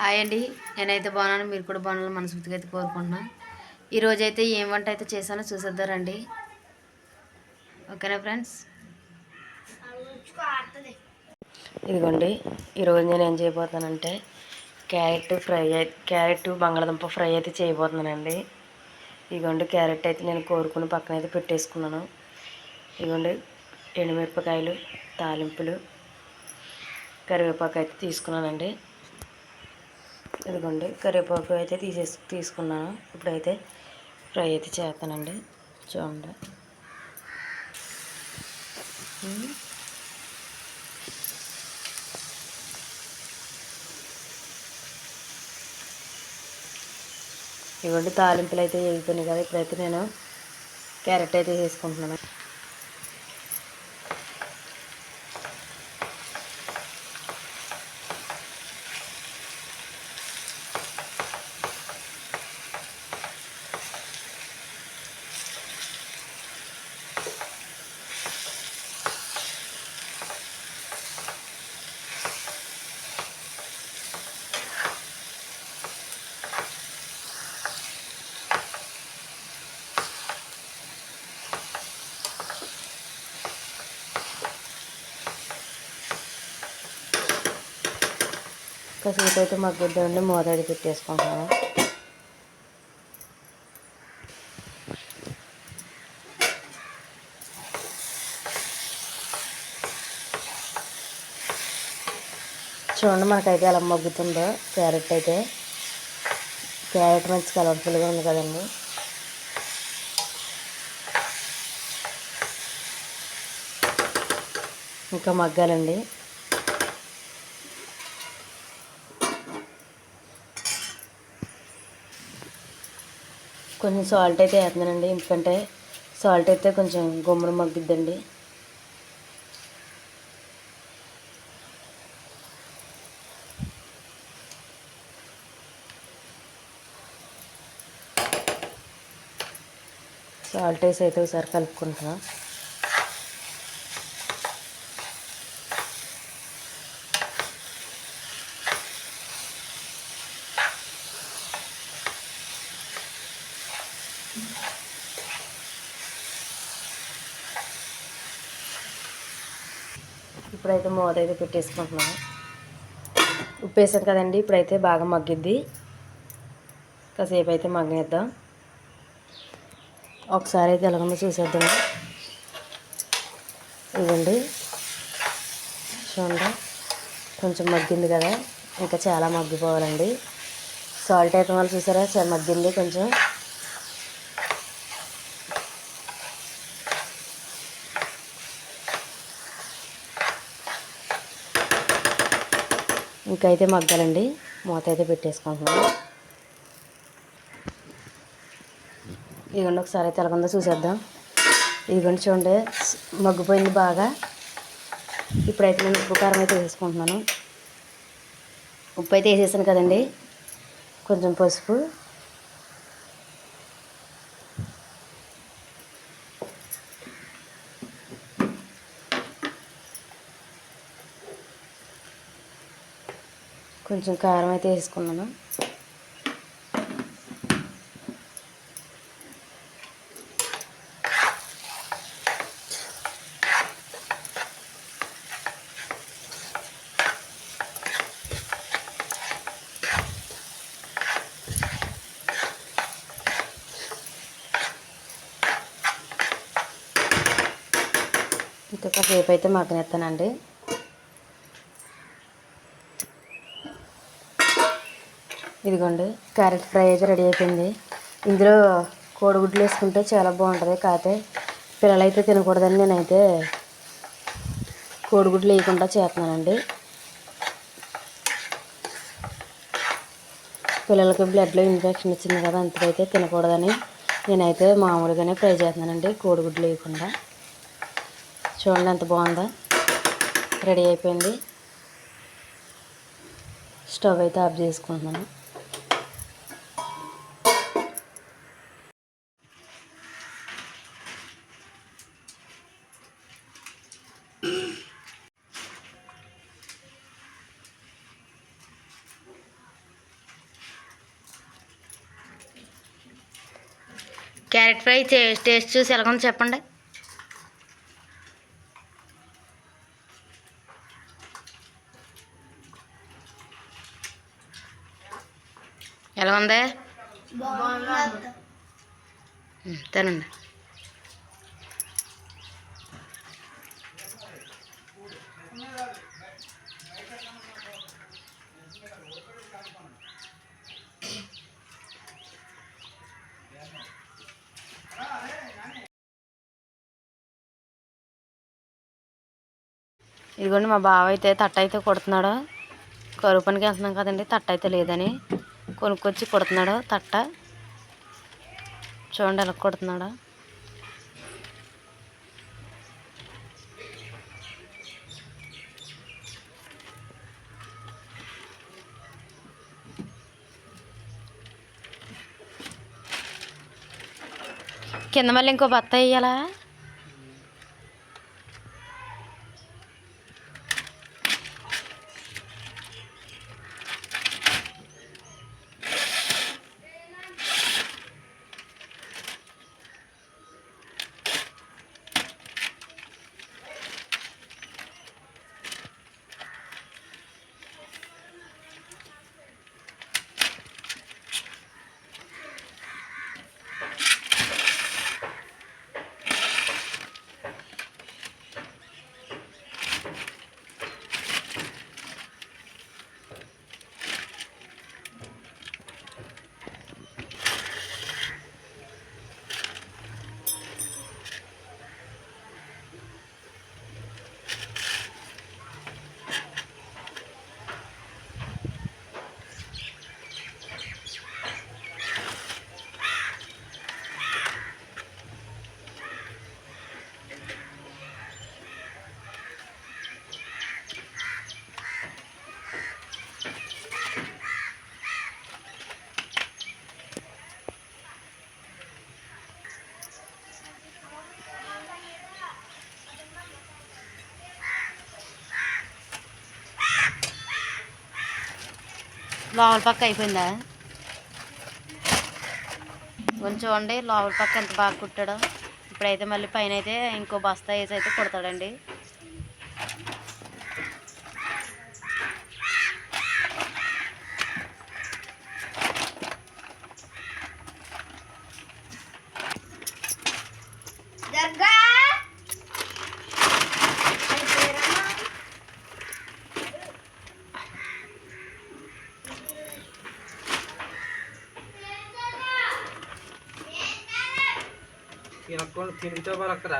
Hi అండి. నేనైతే బాగున్నాను. మీరు కూడా బాగున్నాను మనస్ఫూర్తిగా అయితే కోరుకుంటున్నాను ఈరోజు అయితే ఏం వంట అయితే చేశానో చూసేద్దారండి ఓకేనా ఫ్రెండ్స్? ఇదిగోండి. ఈరోజు నేను ఏం చేయబోతున్నానంటే క్యారెట్ ఫ్రై క్యారెట్ బంగాళదుంప ఫ్రై అయితే చేయబోతున్నానండి. ఇదిగోండి క్యారెట్ అయితే నేను కోరుకుని పక్కన అయితే పెట్టేసుకున్నాను. ఇదిగోండి ఎండుమిరపకాయలు తాలింపులు కరివేపాకు అయితే తీసుకున్నానండి. ఇదిగోండి కరివేపాకు అయితే తీసేసి తీసుకున్నాను. ఇప్పుడైతే ఫ్రై అయితే చేస్తానండి. చూడండి. ఇవ్వండి తాలింపులు అయితే వేగిపోయినాయి కదా ఇప్పుడైతే నేను క్యారెట్ అయితే వేసుకుంటున్నాను. కాసేపు అయితే మగ్గుద్దండి మూత అయితే పెట్టేసుకుంటున్నాను. చూడండి మనకైతే ఎలా మగ్గుతుందో క్యారెట్ అయితే. క్యారెట్ మంచి కలర్ఫుల్గా ఉంది కదండి. ఇంకా మగ్గాలండి. కొంచెం సాల్ట్ అయితే వేస్తున్నానండి. ఎందుకంటే సాల్ట్ అయితే కొంచెం గుమ్మడి మగ్గిద్దండి. సాల్ట్ వేసి అయితే ఒకసారి కలుపుకుంటున్నాం. ఇప్పుడైతే మూత అయితే పెట్టేసుకుంటున్నాను. ఉప్పు వేసాం కదండి ఇప్పుడైతే బాగా మగ్గిద్ది. కాసేపు అయితే మగ్గనిద్దాం ఒకసారి అయితే ఎలాగో చూసేద్దాం. ఇవ్వండి చూడండి. కొంచెం మగ్గింది కదా ఇంకా చాలా మగ్గిపోవాలండి. సాల్ట్ అయితే వాళ్ళు చూసారా? చాలా మగ్గింది కొంచెం. ఇంకా అయితే మగ్గాలండి. మూత అయితే పెట్టేసుకుంటున్నాను. ఇదిగోండి ఒకసారి అయితే ఎలాగుందో చూసేద్దాం. ఇదిగోండి చూడండి మగ్గిపోయింది బాగా. ఇప్పుడైతే నేను ఉప్పు కారం అయితే వేసుకుంటున్నాను. ఉప్పు అయితే వేసేసాను కదండి. కొంచెం పసుపు. కొంచెం కారం అయితే వేసుకున్నాను. ఇంకా రేపు అయితే మగ్గనెత్తానండి ఇదిగోండి క్యారెట్ ఫ్రై అయితే రెడీ అయిపోయింది. ఇందులో కోడిగుడ్లు వేసుకుంటే చాలా బాగుంటుంది కాకపోతే పిల్లలు అయితే తినకూడదని నేనైతే కోడిగుడ్లు వేయకుండా చేస్తున్నానండి. పిల్లలకి బ్లడ్లో ఇన్ఫెక్షన్ వచ్చింది కదా అంతకైతే తినకూడదని నేనైతే మామూలుగానే ఫ్రై చేస్తున్నానండి కోడిగుడ్లు వేయకుండా. చూడండి ఎంత బాగుందో. రెడీ అయిపోయింది. స్టవ్ అయితే ఆఫ్ చేసుకుంటున్నాను. క్యారెట్ ఫ్రై టేస్ట్ చూసి ఎలాగొందో చెప్పండి. ఎలా ఉంది? తినండి. ఇదిగోండి మా బావ అయితే తట్ట అయితే కొడుతున్నాడు. కరువు పనికి వెళ్తున్నాం కదండి తట్ట అయితే లేదని. కొనుక్కొచ్చి కొడుతున్నాడు తట్ట. చూడండి ఎలా కొడుతున్నాడు. కింద మళ్ళీ ఇంకో బత్త వేయాలా? లోపల పక్క అయిపోయిందా? కొంచెం చూడండి లోపల పక్క ఎంత బాగా కుట్టాడో. ఇప్పుడైతే మళ్ళీ పైన అయితే ఇంకో బస్తా వేసి అయితే కుడతాడండి. తినకుండా తింటే బరక్కరా